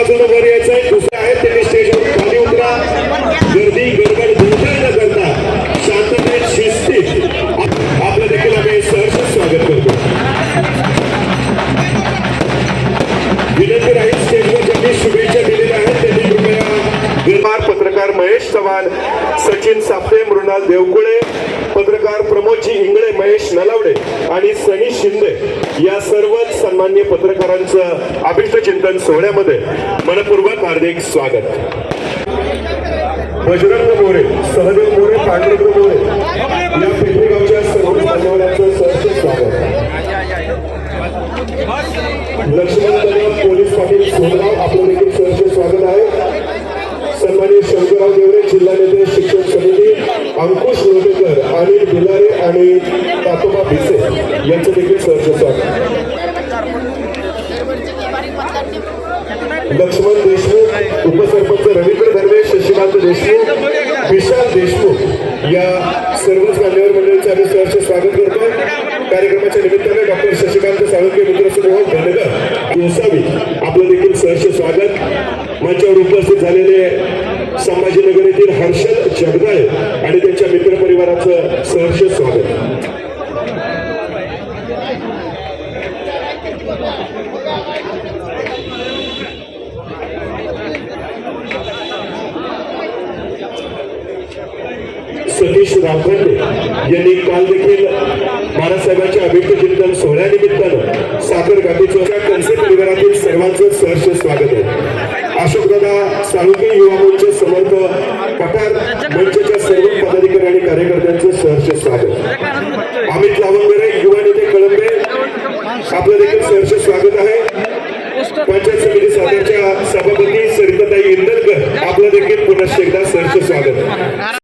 बाजूला एका बाजूने वर यायचं आहे दुसरं आहे त्यांनी स्टेजवर खाली उतरा. गर्दी गडबड गोंधळ न करता शांततेत शिस्तीत आपलं देखील आम्ही सहर्ष स्वागत करतो. विनंती राहील स्टेज महेश चव्हाण सचिन सापटे मृणाल देवकुळे पत्रकार प्रमोदजी इंगळे महेश नलावडे आणि सनी शिंदे या सर्वच सन्मान्य पत्रकारांचं अभिष्ट चिंतन सोहळ्यामध्ये मनपूर्वक हार्दिक स्वागत. बजरंग मोरे सहदेव मोरे पांडुरंग मोरे या पेठेगावच्या सर्व मान्यवरांचं सहर्ष स्वागत. लक्ष्मण पोलीस पाटील सोनगाव आपलं देखील सहर्ष स्वागत आहे. सन्मानित शंकरराव देवरे जिल्हा नेते शिक्षक समिती अंकुश लोटेकर अनिल बिलारे आणि तातोबा भिसे यांचं देखील सहर्ष स्वागत. लक्ष्मण देशमुख उपसरपंच रवींद्र धर्मे शशिकांत देशमुख विशाल देशमुख या सर्वच मान्यवर मंडळींचं आम्ही सहर्ष स्वागत करतो कार्यक्रमाच्या निमित्ताने डॉक्टर शशिकांत साळुंके मित्रसमूह धनगर गोसावी आपलं स्वागत. मंचावर उपस्थित झालेले संभाजीनगर येथील हर्षद जगदाळे आणि त्यांच्या मित्रपरिवाराचं सहर्ष स्वागत. सतीश रावखंडे यांनी काल देखील बाळासाहेबांच्या अभिक्त चिंतन सोहळ्यानिमित्तानं साखर गाठीचं कनसे सर्वांचं सहर्ष स्वागत आहे. अशोकदादा साळुंके युवा मंच समर्थ पठार मंचच्या सर्व पदाधिकारी आणि कार्यकर्त्यांचं सहर्ष स्वागत. अमित लावंगरे युवा नेते कळंबे आपलं देखील सहर्ष स्वागत आहे. पंचायत समिती सातारच्या सभापती सरिताताई इंदलकर आपलं देखील पुन्हा एकदा सहर्ष स्वागत.